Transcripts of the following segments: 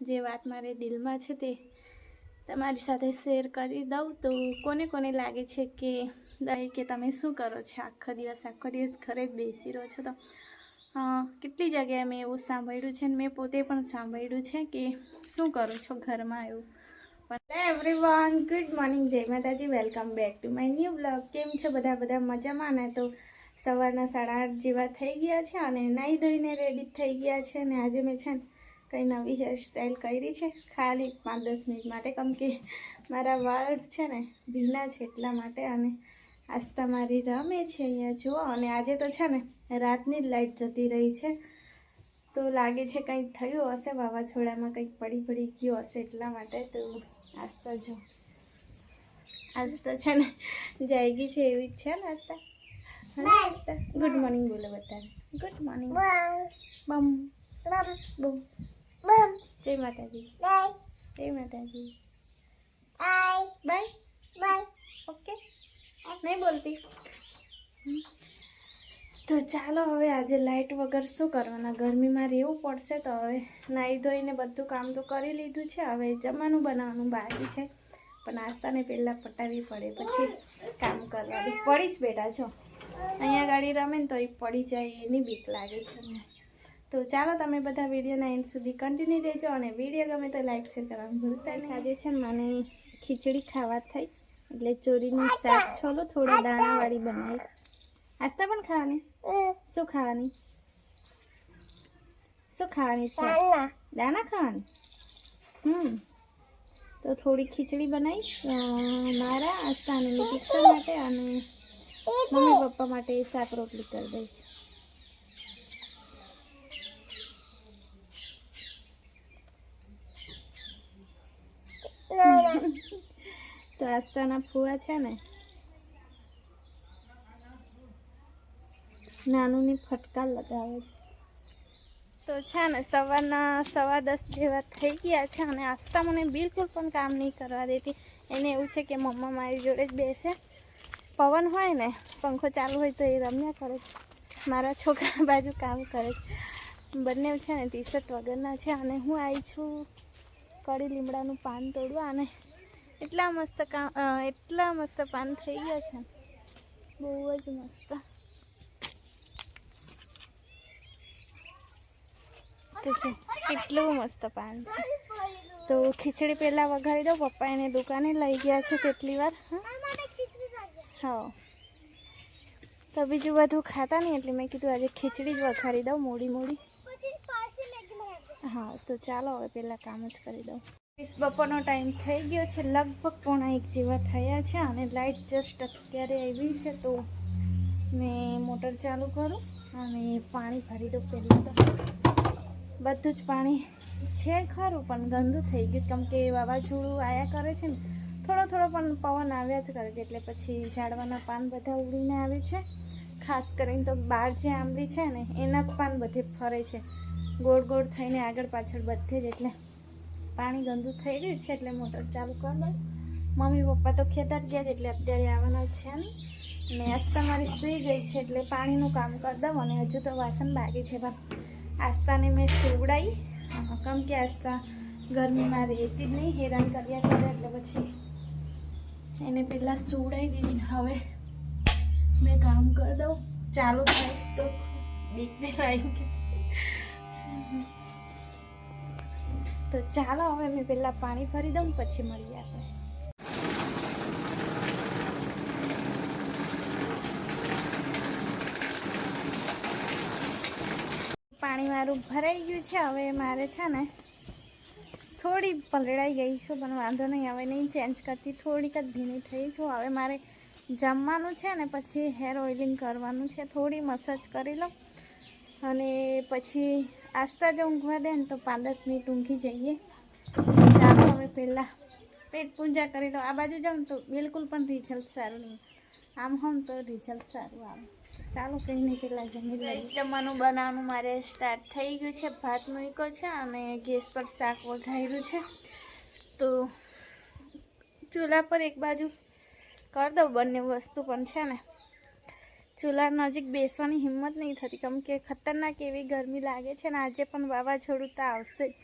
જે વાત મારે દિલમાં છે તે તમારી સાથે શેર કરી દઉં તો કોને કોને લાગે છે કે દહીં કે તમે શું કરો છો? આખો દિવસ આખો દિવસ ઘરે જ બેસી રહો છો તો? કેટલી જગ્યાએ મેં એવું સાંભળ્યું છે ને મેં પોતે પણ સાંભળ્યું છે કે શું કરો છો ઘરમાં એવું? Hello everyone good morning Jai Mataji welcome back to my new blog કેમ છો બધા? બધા મજામાં ને? તો સવારના સાડા આઠ જેવા થઈ ગયા છે અને નાહી ધોઈને રેડી થઈ ગયા છે અને આજે મેં છે ને કંઈ નવી હેરસ્ટાઈલ કરી છે? ખાલી પાંચ દસ મિનિટ માટે. કેમ કે મારા વાળ છે ને ભીના છે એટલા માટે અને આસ્તા મારી રમે છે અહીંયા. જુઓ અને આજે તો છે ને રાતની જ લાઈટ જતી રહી છે. તો લાગે છે કંઈક થયું હશે વાવાઝોડામાં કંઈક પડી પડી ગયું હશે એટલા માટે. તો આસ્તા જો આસ્તા છે ને જાયગી છે એવી જ છે ને આસ્તા આસ્તા ગુડ મોર્નિંગ બોલો બધાને. ગુડ મોર્નિંગ બમ બમ જય માતાજી. જય માતાજી. બાય ઓકે નહીં બોલતી. તો ચાલો હવે આજે લાઇટ વગર શું કરવાના? ગરમીમાં રહેવું પડશે તો હવે નાહી ધોઈને બધું કામ તો કરી લીધું છે. હવે જમવાનું બનાવવાનું બાકી છે. પણ નાસ્તાને પહેલાં પટાવી પડે પછી કામ કરવાની. પડી જ બેટા છો અહીંયા ગાડી રમે ને તો એ પડી જાય એની બીક લાગે છે અમને. તો ચાલો તમે બધા વિડીયોના એન્ડ સુધી કન્ટિન્યુ દેજો અને વીડિયો ગમે તો લાઈક શેર કરવાનું ભૂલતા નહીં. આજે છે ને મને ખીચડી ખાવા થઈ એટલે ચોરીનું શાક છોલો થોડા દાણાવાળી બનાવીશ. આસ્તા પણ ખાવાની? શું ખાવાની? શું ખાવાની છે? દાણા. ખાવાની? હમ. તો થોડી ખીચડી બનાવીશ મારા આસ્તા અને નિતિક્ષા માટે અને મમ્મી પપ્પા માટે શાક રોટલી કરી દઈશ. તો આસ્તાના ફુવા છે ને, નાનુંની ફટકાર લગાવે તો છે ને, સવારના સવા દસ જેવા થઈ ગયા છે અને આસ્તા મને બિલકુલ પણ કામ નહીં કરવા દેતી. એને એવું છે કે મમ્મા મારી જોડે જ બેસે. પવન હોય ને, પંખો ચાલુ હોય તો એ રમ્યા કરે. મારા છોકરા બાજુ કામ કરે બંને છે ને ટી શર્ટ વગરના છે અને હું આવી છું. કડી લીમડાનું પાન તોડવા અને એટલા મસ્ત કામ એટલા મસ્ત પાન થઈ ગયા છે. બહુ જ મસ્ત. તો છે કેટલું મસ્ત પાન છે. તો ખીચડી પહેલાં વઘારી દો પપ્પા એને દુકાને લઈ ગયા છે કેટલી વાર, હા? તો બીજું બધું ખાતા નહીં એટલે મેં કીધું આજે ખીચડી જ વઘારી દઉં મોડી મોડી હા, તો ચાલો હવે પહેલાં કામ જ કરી દઉં વીસ બપોરનો ટાઈમ થઈ ગયો છે, લગભગ પોણા એક જેવા થયા છે અને લાઇટ જસ્ટ અત્યારે આવી છે તો મેં મોટર ચાલુ કરું અને પાણી ભરી દઉં પહેલાં તો. બધું જ પાણી છે ખરું, પણ ગંદુ થઈ ગયું. કેમ કે વાવાઝોડું આયા કરે છે ને, થોડો થોડો પણ પવન આવ્યા જ કરે છે, એટલે પછી ઝાડવાના પાન બધા ઉડીને આવે છે. ખાસ કરીને તો બહાર જે આંબલી છે ને, એના પાન બધે ફરે છે. ગોળ ગોળ થઈને આગળ પાછળ બધે જ એટલે પાણી ગંદુ થઈ રહ્યું છે એટલે મોટર ચાલુ કરી દઉં. મમ્મી પપ્પા તો ખેતર ગયા છે એટલે અત્યારે આવવાના છે નહીં અને આસ્તા મારી સૂઈ ગઈ છે એટલે પાણીનું કામ કરી દઉં અને હજુ તો વાસણ બાકી છે. પણ આસ્તાને મેં સુવડાવી કમ કે આસ્તા ગરમીમાં રહેતી જ નહીં, હેરાન કર્યા કરે એટલે પછી એને પહેલાં સુવડાવી દીધી હવે મેં કામ કરી દઉં. ચાલુ થાય તો બીકને લાગી ગઈ તો ચાલો હવે મેં પહેલાં પાણી ભરી દઉં પછી મળીએ આપણે. પાણી મારું ભરાઈ ગયું છે, હવે મારે છે ને થોડી પલળાઈ ગઈ છું, પણ વાંધો નહીં, હવે નહીં ચેન્જ કરતી. થોડીક જ ભીની થઈ છું. હવે મારે જમવાનું છે ને, પછી હેર ઓઇલિંગ કરવાનું છે. થોડી મસાજ કરી લઉં અને પછી આસ્તા જો ઊંઘવા દે ને તો પાંચ દસ મિનિટ ઊંઘી જઈએ. ચાલો હવે પહેલાં પેટ પૂજા કરી લો. આ બાજુ જાઉં તો બિલકુલ પણ રિઝલ્ટ સારું નહીં. આમ હોમ તો રિઝલ્ટ સારું આવે. ચાલો કંઈ નહીં પહેલાં જમી લઈએ. જમવાનું બનાવવાનું મારે સ્ટાર્ટ થઈ ગયું છે. ભાત મૂક્યો છે અને ગેસ પર શાક વઘાર્યું છે. તો ચૂલા પર એક બાજુ કરી દઉં. બંને વસ્તુ પણ છે ને. ચૂલા નજીક બેસવાની હિંમત નહીં થતી. કેમ કે ખતરનાક એવી ગરમી લાગે છે ને આજે પણ વાવાઝોડું તો આવશે જ.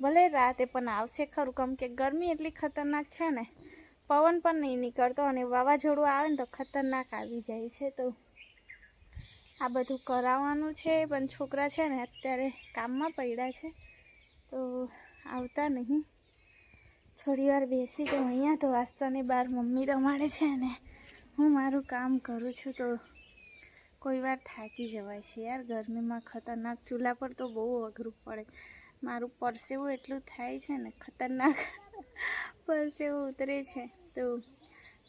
ભલે રાતે પણ આવશે ખરું, કેમ કે ગરમી એટલી ખતરનાક છે ને. પવન પણ નહીં નીકળતો અને વાવાઝોડું આવે ને તો ખતરનાક આવી જાય છે. તો આ બધું કરાવવાનું છે પણ છોકરા છે ને અત્યારે કામમાં પડ્યા છે. તો આવતા નહીં. થોડી વાર બેસી જાઉં. અહીંયા તો વાસ્તાની બહાર મમ્મી રમાડે છે ને. હું મારું કામ કરું છું તો કોઈ વાર થાકી જવાય છે યાર. ગરમીમાં ખતરનાક ચૂલા પર તો બહુ અઘરું પડે. મારું પરસેવું એટલું થાય છે ને, ખતરનાક પરસેવું ઉતરે છે. તો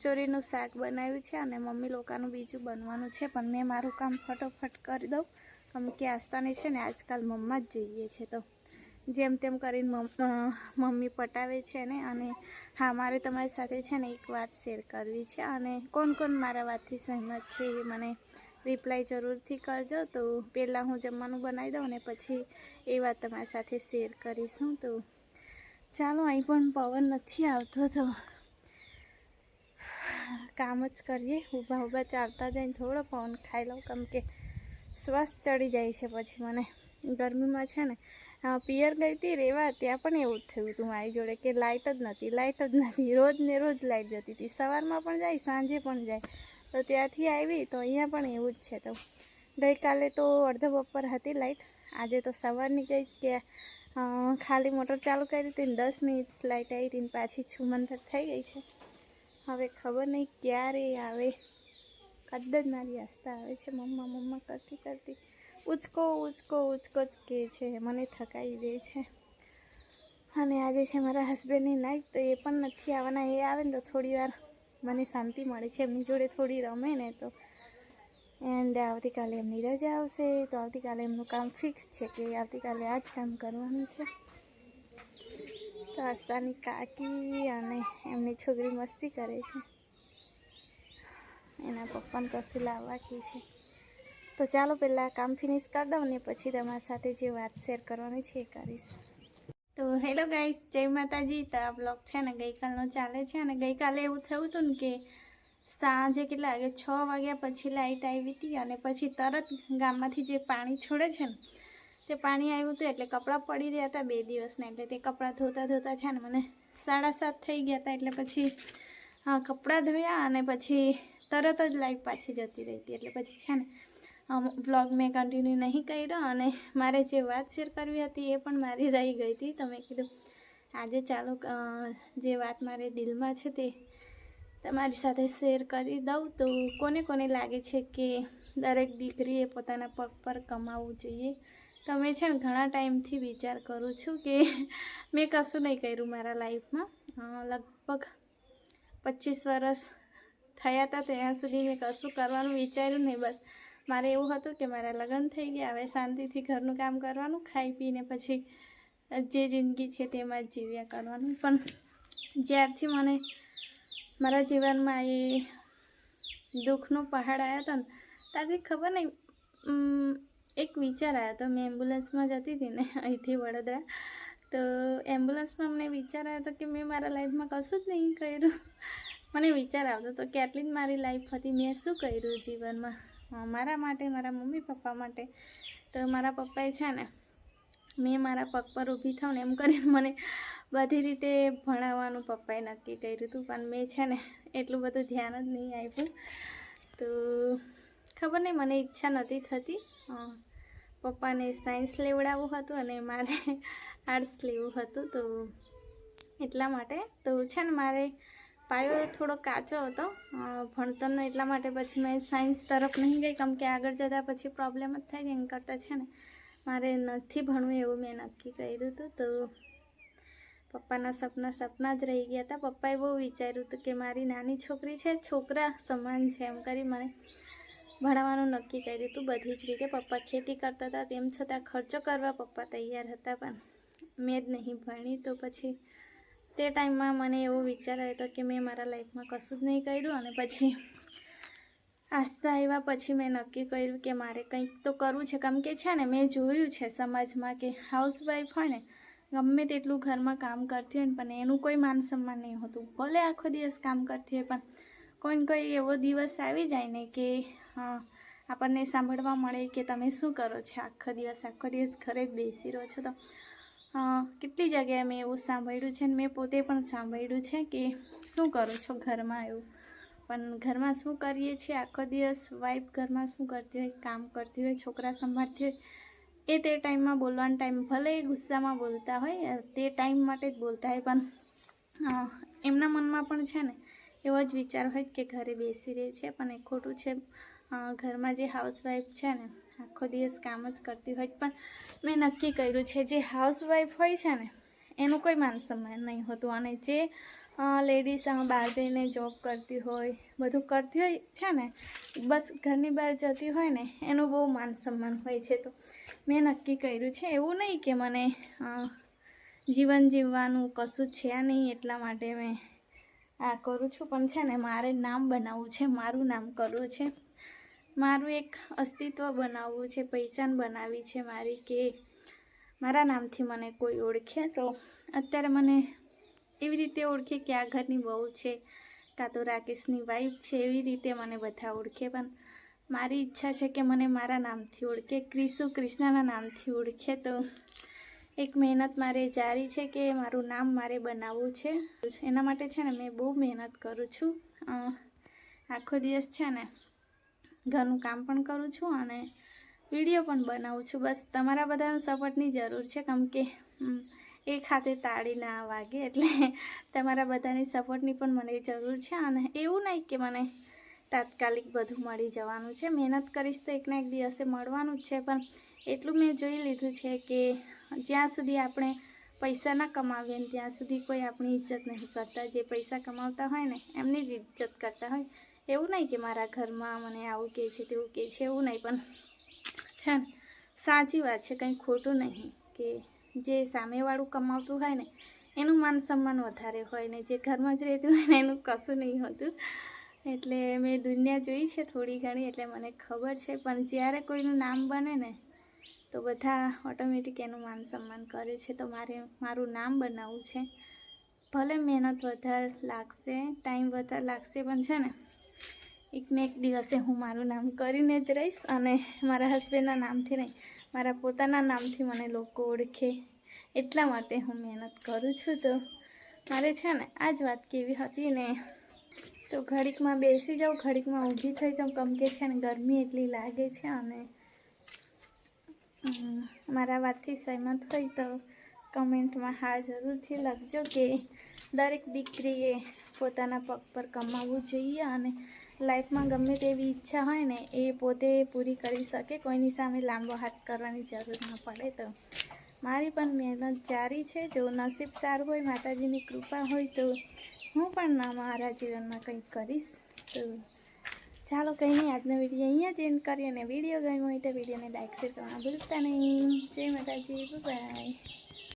ચોરીનું શાક બનાવ્યું છે અને મમ્મી લોકોનું બીજું બનવાનું છે. પણ મેં મારું કામ ફટોફટ કરી દઉં. કેમ કે આસ્તાને છે ને, આજકાલ મમ્મા જ જોઈએ છે તો જેમ તેમ કરીને મમ- મમ્મી પટાવે છે ને, અને હા, મારે તમારી સાથે છે ને એક વાત શેર કરવી છે, અને કોણ કોણ મારા વાતથી સહેમત છે એ મને રિપ્લાય જરૂરથી કરજો. તો પહેલાં હું જમવાનું બનાવી દઉં ને પછી એ વાત તમારી સાથે શેર કરીશું તો ચાલો, અહીં પણ પવન નથી આવતો, તો કામ જ કરીએ. ઊભા ઊભા ચાલતા જઈને થોડો પવન ખાઈ લઉં, કેમ કે શ્વાસ ચડી જાય છે પછી મને. ગરમીમાં છે ને પિયર ગઈ હતી, રેવા ત્યાં પણ એવું જ થયું હતું મારી જોડે કે લાઇટ જ નથી લાઇટ જ નથી, રોજ ને રોજ લાઇટ જતી હતી. સવારમાં પણ જાય, સાંજે પણ જાય. તો ત્યાંથી આવી, તો અહીંયા પણ એવું જ છે. તો ગઈકાલે તો અડધો બપોર હતી લાઇટ આજે તો સવારની ગઈ કે ખાલી મોટર ચાલુ કરી હતી ને દસ મિનિટ લાઇટ આવી હતી પાછી છુમંતર થઈ ગઈ છે. હવે ખબર નહીં ક્યારે આવે. કદાચ મારી આસ્થા આવે છે, મમ્મા મમ્મા કરતી કરતી. ઉચકો ઉચકો ઉચકો જ કહે છે. મને થકાવી દે છે. અને આજે છે મારા હસબન્ડની નાઈટ તો એ પણ નથી આવવાના. એ આવે ને તો થોડી વાર મને શાંતિ મળે છે. એમની જોડે થોડી રમે ને તો. એન્ડ આવતીકાલે એમની રજા આવશે. તો આવતીકાલે એમનું કામ ફિક્સ છે કે આવતીકાલે આ જ કામ કરવાનું છે. તો આસ્તાની કાકી અને એમની છોકરી મસ્તી કરે છે. એના પપ્પાને કશું લાવવા કે છે. તો ચાલો પહેલાં કામ ફિનિશ કરી દઉં ને પછી તમારી સાથે જે વાત શેર કરવાની છે એ કરીશ. તો હેલો ગાઈસ જય માતાજી. તો આ બ્લોગ છે ને ગઈકાલનો ચાલે છે અને ગઈકાલે એવું થયું હતું ને કે સાંજે કેટલા વાગે? છ વાગ્યા પછી લાઇટ આવી હતી અને પછી તરત ગામમાંથી જે પાણી છોડે છે ને, તે પાણી આવ્યું હતું એટલે કપડાં પડી રહ્યા હતા બે દિવસના એટલે તે કપડાં ધોતા ધોતા છે ને મને સાડા સાત થઈ ગયા હતા એટલે પછી કપડાં ધોયા અને પછી તરત જ લાઇટ પાછી જતી રહી હતી એટલે પછી છે ને વ્લોગ મેં કન્ટિન્યુ નહીં કર્યો અને મારે જે વાત શેર કરવી હતી એ પણ મારી રહી ગઈ હતી. તમે કીધું, આજે ચાલો જે વાત મારે દિલમાં છે તે તમારી સાથે શેર કરી દઉં. તો કોને કોને લાગે છે કે દરેક દીકરીએ પોતાના પગ પર કમાવવું જોઈએ? તમે છે ને ઘણા ટાઈમથી વિચાર કરું છું કે મેં કશું નહીં કર્યું મારા લાઈફમાં. લગભગ પચીસ વર્ષ થયા હતા ત્યાં સુધી મેં કશું કરવાનું વિચાર્યું નહીં, બસ મારે એવું હતું કે મારા લગ્ન થઈ ગયા, હવે શાંતિથી ઘરનું કામ કરવાનું, ખાઈ પીને પછી જે જિંદગી છે તેમાં જ જીવ્યા કરવાનું. પણ જ્યારથી મને મારા જીવનમાં એ દુઃખનો પહાડ આવ્યો હતો ને, ત્યારથી ખબર નહીં એક વિચાર આવ્યો હતો મેં એમ્બ્યુલન્સમાં જતી હતી ને, અહીંથી વડોદરા. તો એમ્બ્યુલન્સમાં મને વિચાર આવ્યો હતો કે મેં મારા લાઈફમાં કશું જ નહીં કર્યું. મને વિચાર આવતો હતો કે આટલી જ મારી લાઈફ હતી, મેં શું કર્યું જીવનમાં? મારા માટે, મારા મમ્મી પપ્પા માટે. તો મારા પપ્પાએ છે ને, મેં મારા પગ પર ઊભી થાઉં ને એમ કરીને મને બધી રીતે ભણાવવાનું પપ્પાએ નક્કી કર્યું હતું. પણ મેં છે ને, એટલું બધું ધ્યાન જ નહીં આપ્યું. તો ખબર નહીં, મને ઈચ્છા નહોતી થતી. પપ્પાને સાયન્સ લેવડાવવું હતું અને મારે આર્ટ્સ લેવું હતું. તો એટલા માટે. તો છે ને, મારે પાયો થોડો કાચો હતો. ભણતરનો એટલા માટે પછી મેં સાયન્સ તરફ નહીં ગઈ, કેમ કે આગળ જતાં પછી પ્રોબ્લેમ જ થાય એમ કરતાં છે ને. મારે નથી ભણવું એવું મેં નક્કી કર્યું હતું, તો પપ્પાના સપના સપના જ રહી ગયા હતા. પપ્પાએ બહુ વિચાર્યું હતું કે મારી નાની છોકરી છે, છોકરા સમાન છે, એમ કરી મને ભણાવવાનું નક્કી કર્યું હતું બધી જ રીતે. પપ્પા ખેતી કરતા હતા, તેમ છતાં ખર્ચો કરવા પપ્પા તૈયાર હતા પણ મેં જ નહીં ભણી, તો પછી તે ટાઈમમાં મને એવો વિચાર આવ્યો હતો કે મેં મારા લાઈફમાં કશું જ નહીં કર્યું અને પછી આસ્થા આવ્યા પછી મેં નક્કી કર્યું કે મારે કંઈક તો કરવું છે. કેમ કે છે ને, મેં જોયું છે સમાજમાં કે હાઉસવાઈફ હોય ને, ગમે તેટલું ઘરમાં કામ કરતી હોય ને, પણ એનું કોઈ માન સન્માન નહીં હોતું. ભલે આખો દિવસ કામ કરતી હોય, પણ કોઈ ને કોઈ એવો દિવસ આવી જાય ને કે આપણને સાંભળવા મળે કે તમે શું કરો છો? આખો દિવસ આખો દિવસ ઘરે જ બેસી રહો છો. તો કેટલી જગ્યાએ મેં એવું સાંભળ્યું છે ને મેં પોતે પણ સાંભળ્યું છે કે શું કરો છો ઘરમાં એવું? પણ ઘરમાં શું કરીએ છીએ? આખો દિવસ વાઈફ ઘરમાં શું કરતી હોય, કામ કરતી હોય, છોકરા સંભાળતી હોય, એ તે ટાઈમમાં બોલવાનો ટાઈમ ભલે ગુસ્સામાં બોલતા હોય, તે ટાઈમ માટે જ બોલતા હોય, પણ એમના મનમાં પણ છે ને એવો જ વિચાર હોય કે ઘરે બેસી રહે છે, પણ એ ખોટું છે. ઘરમાં જે હાઉસવાઈફ છે ને, આખો દિવસ કામ જ કરતી હોય પણ મેં નક્કી કર્યું છે, જે હાઉસવાઈફ હોય છે ને, એનું કોઈ માન સન્માન નહીં હોતું. અને જે લેડીઝ બહાર જઈને જોબ કરતી હોય, બધું કરતી હોય છે ને, બસ ઘરની બહાર જતી હોય ને, એનું બહુ માન સન્માન હોય છે. તો મેં નક્કી કર્યું છે, એવું નહીં કે મને જીવન જીવવાનું કશું છે નહીં એટલા માટે મેં આ કરું છું. પણ છે ને, મારે નામ બનાવવું છે, મારું નામ કરવું છે. મારું એક અસ્તિત્વ બનાવવું છે, પહેચાન બનાવી છે મારી કે મારા નામથી મને કોઈ ઓળખે. તો અત્યારે મને એવી રીતે ઓળખે કે આ ઘરની બહુ છે, કાં તો રાકેશની વાઈફ છે, એવી રીતે મને બધા ઓળખે. પણ મારી ઈચ્છા છે કે મને મારા નામથી ઓળખે, ક્રિસુ કૃષ્ણના નામથી ઓળખે. તો એક મહેનત મારે જારી છે કે મારું નામ મારે બનાવવું છે. એના માટે છે ને મેં બહુ મહેનત કરું છું. આખો દિવસ છે ને ઘરનું કામ પણ કરું છું અને વીડિયો પણ બનાવું છું. બસ તમારા બધાના સપોર્ટની જરૂર છે કેમ કે એક હાથે તાળી ના વાગે એટલે તમારા બધાની સપોર્ટની પણ મને જરૂર છે અને એવું નહીં કે મને તાત્કાલિક બધું મળી જવાનું છે. મહેનત કરીશ તો એકના એક દિવસે મળવાનું જ છે, પણ એટલું મેં જોઈ લીધું છે કે જ્યાં સુધી આપણે પૈસા ના કમાવીએ ત્યાં સુધી કોઈ આપણી ઇજ્જત નહીં કરતા. જે પૈસા કમાવતા હોય ને, એમની જ ઇજ્જત કરતા હોય. એવું નહીં કે મારા ઘરમાં મને આવું કહે છે, તેવું કહે છે, એવું નહીં, પણ છે ને સાચી વાત છે, કંઈ ખોટું નહીં કે જે સામેવાળું કમાવતું હોય ને, એનું માન સન્માન વધારે હોય ને, જે ઘરમાં જ રહેતું હોય ને, એનું કશું નહીં હોતું. એટલે મેં દુનિયા જોઈ છે થોડી ઘણી, એટલે મને ખબર છે, પણ જ્યારે કોઈનું નામ બને ને, તો બધા ઓટોમેટિક એનું માન સન્માન કરે છે. તો મારે, મારું નામ બનાવવું છે. ભલે મહેનત વધારે લાગશે, ટાઈમ વધારે લાગશે, પણ છે ને એક ને એક દિવસે હું મારું નામ કરીને જ રહીશ અને મારા હસબન્ડના નામથી નહીં, મારા પોતાના નામથી મને લોકો ઓળખે. એટલા માટે હું મહેનત કરું છું તો. મારે છે ને, આ જ વાત કેવી હતી ને, તો ઘડીકમાં બેસી જાઉં, ઘડીકમાં ઊભી થઈ જાઉં, કેમ કે છે ને, ગરમી એટલી લાગે છે અને મારા વાતથી સહેમત હોય તો કમેન્ટમાં હા જરૂરથી લખજો કે દરેક દીકરીએ પોતાના પગ પર કમાવવું જોઈએ અને લાઈફમાં ગમે તેવી ઈચ્છા હોય ને, એ પોતે પૂરી કરી શકે. કોઈની સામે લાંબો હાથ કરવાની જરૂર ન પડે તો. મારી પણ મહેનત જારી છે. જો નસીબ સારું હોય, માતાજીની કૃપા હોય તો હું પણ ના મારા જીવનમાં કંઈક કરીશ. તો ચાલો કંઈ નહીં આજનો વીડિયો અહીંયા જ એન્ડ કરીએ અને વીડિયો ગમ્યો હોય તો વિડીયોને લાઈક શેર કરવાનું ભૂલતા નહીં. જય માતાજી. બાય